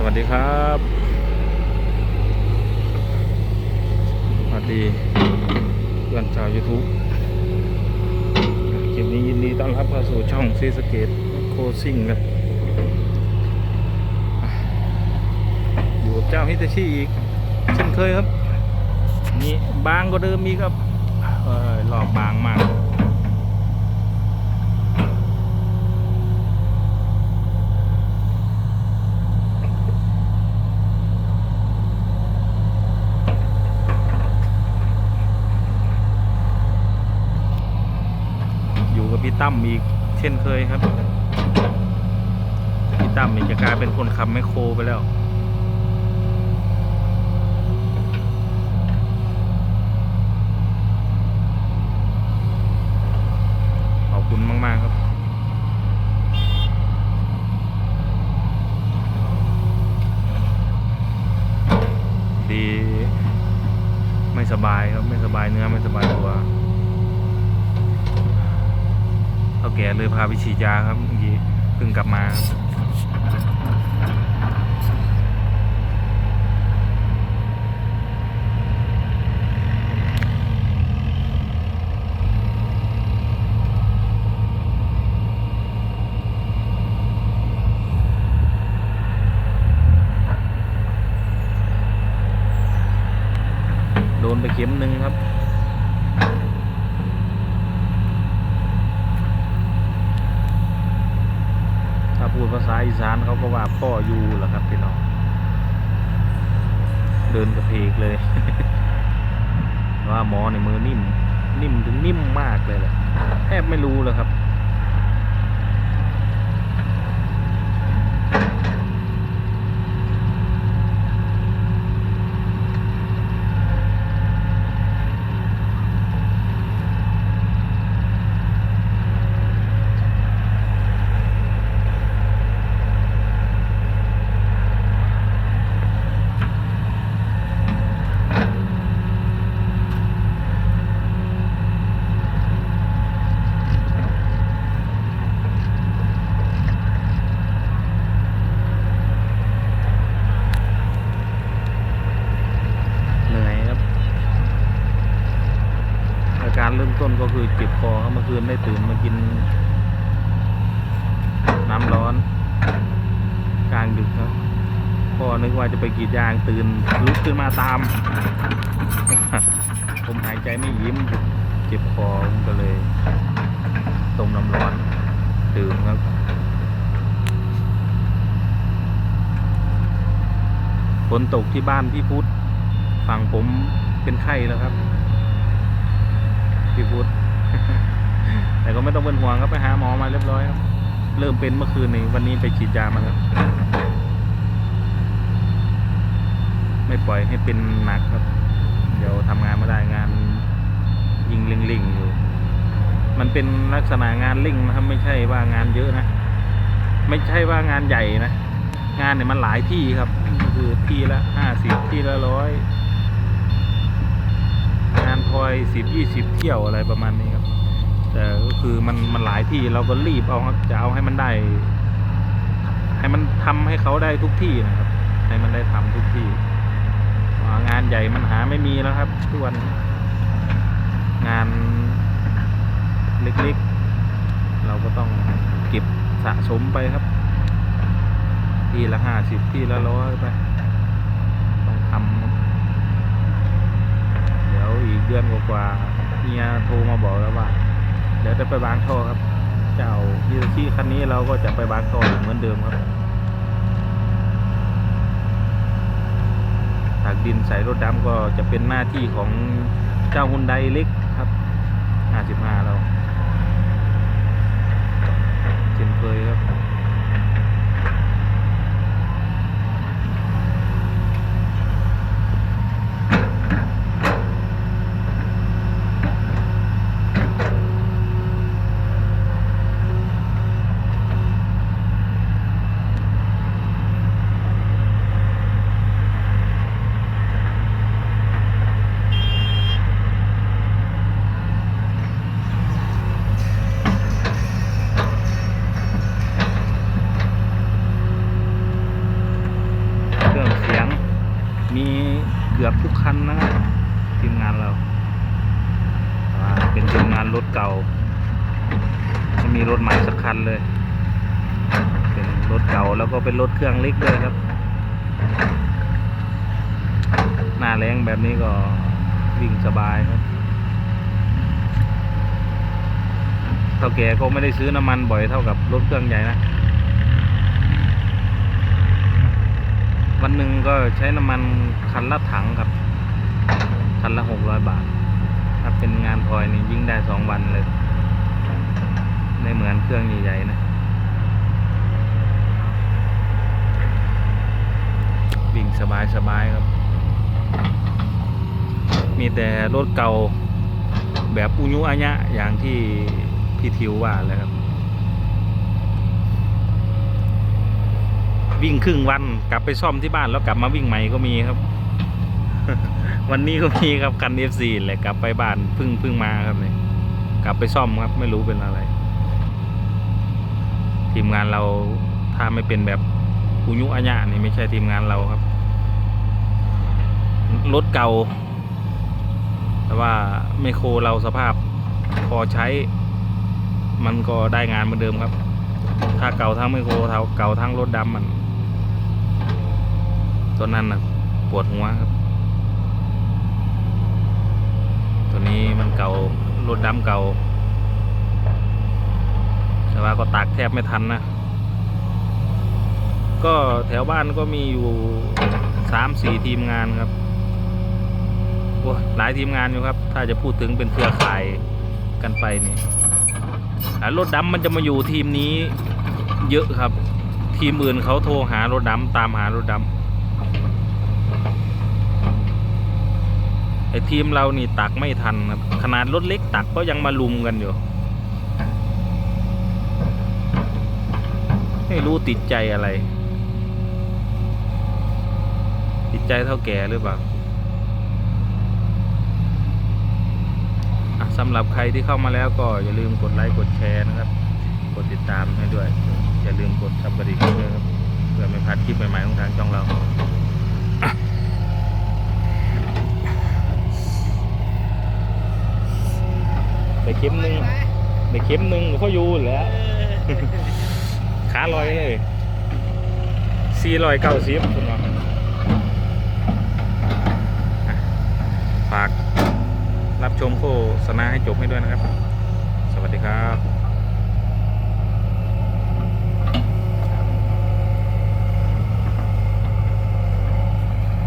สวัสดีครับ สวัสดีเพื่อนชาว YouTube คลิปนี้ยินดีต้อนรับเข้าสู่ช่องซีสเกตโคซิ่งนะอยู่กับเจ้าฮิตาชิอีก เช่นเคยครับ นี่บางก็เดิมมีครับ เออหลอกบางมาก อยู่กับพี่ ตั้มอีกเช่นเคยครับ พี่ตั้มนี่จะกลายเป็นคนขับแมคโครไปแล้วขอบคุณมาก ๆ ครับ ดี ไม่สบายครับ ไม่สบายเนื้อ ไม่สบายตัวเท่าแก่เลยพาไปฉีดยาครับเมื่อกี้เพิ่งกลับมาโดนไปเข็มหนึ่งครับ ถ้าพูด ภาษาอีสานเขาก็ว่าพ่ออยู่แหละครับพี่น้อง เดินกระเพกเลย ว่าหมอในมือนิ่ม นิ่มถึงนิ่มมากเลยแหละแทบไม่รู้เลยครับ เหนื่อยครับ อาการเริ่ม ต้นก็คือเจ็บคอเมื่อคืนได้ตื่นมากิน น้ำร้อน กลางดึกครับพ่อนึกว่าจะไปกรีดยางตื่นลุกขึ้นมาตาม ผมหายใจไม่ยิ้มเจ็บคอผมก็เลยต้มน้ำร้อนดื่มครับฝนตกที่บ้านพี่พุทธฝั่งผมเป็นไข้แล้วครับ พี่พุทธแต่ก็ไม่ต้องเป็นห่วงครับไปหาหมอมาเรียบร้อยครับเริ่มเป็นเมื่อคืนนี้วันนี้ไปฉีดยามาแล้วไม่ปล่อยให้เป็นหนักครับ เดี๋ยวทำงานไม่ได้งานยิงล่งๆอยู่ มันเป็นลักษณะงานเร่งนะครับ ไม่ใช่ว่างานเยอะนะ ไม่ใช่ว่างานใหญ่นะ งานเนี่ยมันหลายที่ครับ คือที่ละห้าสิบที่ละร้อยานพลอยสิบยี่สิบเที่ยวอะไรประมาณนี้ครับ แต่ก็คือมันมันหลายที่เราก็รีบเอาจะเอาให้มันได้ ให้มันทำให้เขาได้ทุกที่นะครับ ให้มันได้ทำทุกที่งานใหญ่มันหาไม่มีแล้วครับทุกวันงานเล็กๆ เราก็ต้องเก็บสะสมไปครับ ที่ละห้าสิบที่ละร้อยไป ต้องทำครับเดี๋ยวอีกเดือนกว่าๆเฮียโทรมาบอกแล้วว่า เดี๋ยวจะไปบางท่อครับ เจ้าฮิโรชิคันนี้เราก็จะไปบางท่อเหมือนเดิมครับถักดินใส่รถดำก็จะเป็นหน้าที่ของเจ้าฮุนไดเล็กครับ 55เราเช่นเคยครับ อ มีเกือบทุกคันนะครับทีมงานเราาเป็นทีมงานรถเก่า ไม่มีรถใหม่สักคันเลย เป็นรถเก่าแล้วก็เป็นรถเครื่องเล็กด้วยครับ หน้าแรงแบบนี้ก็วิ่งสบายครับเท่าแก่ก็ไม่ได้ซื้อน้ำมันบ่อยเท่ากับรถเครื่องใหญ่นะ วันหนึ่งก็ใช้น้ำมันคันละถังครับ คันละหกร้อยบาท ถ้าเป็นงานพลอยนี่ยิ่งได้สองวันเลย ไม่เหมือนเครื่องใหญ่ๆนะวิ่งสบายๆครับ มีแต่รถเก่าแบบอุยุอัญะอย่างที่พี่ทิวว่าเลยครับ วิ่งครึ่งวันกลับไปซ่อมที่บ้านแล้วกลับมาวิ่งใหม่ก็มีครับ วันนี้ก็มีครับคัน F4 แหละกลับไปบ้านพิ่งพิ่งมาครับเนี่ยกลับไปซ่อมครับ ไม่รู้เป็นอะไร ทีมงานเราถ้าไม่เป็นแบบอุยุอัญะนี่ไม่ใช่ทีมงานเราครับรถเก่า แต่ว่าไมโครเราสภาพพอใช้ มันก็ได้งานเหมือนเดิมครับ ถ้าเก่าทั้งไมโครเท่าเก่าทั้งรถดำมัน ตัวนั้นนะปวดหัวครับ ตัวนี้มันเก่ารถดำเก่า แต่ว่าก็ตากแทบไม่ทันนะ ก็แถวบ้านก็มีอยู่สามสี่ทีมงานครับโอ้หลายทีมงานอยู่ครับ ถ้าจะพูดถึงเป็นเครือข่ายกันไปนี่อ่รถดำมันจะมาอยู่ทีมนี้เยอะครับ ทีมอื่นเขาโทรหารถดำตามหารถดำ ไอทีมเรานี่ตักไม่ทันครับ ขนาดรถเล็กตักก็ยังมาลุมกันอยู่ ไม่รู้ติดใจอะไร ติดใจเท่าแก่หรือเปล่าสำหรับใครที่เข้ามาแล้วก็อย่าลืมกดไลค์กดแชร์นะครับ กดติดตามให้ด้วย อย่าลืมกดซับสไครต์ด้วยครับเพื่อไม่พลาดคลิปใหม่ๆของทางช่องเราอะได้ เข็มหนึ่งได้เข็มหนึ่งก็พออยู่แหล้วขาลอยเลยสี่รอยเก้าสิบคุณว่าอะฝากรับชมโฆษณาให้จบให้ด้วยนะครับ สวัสดีครับ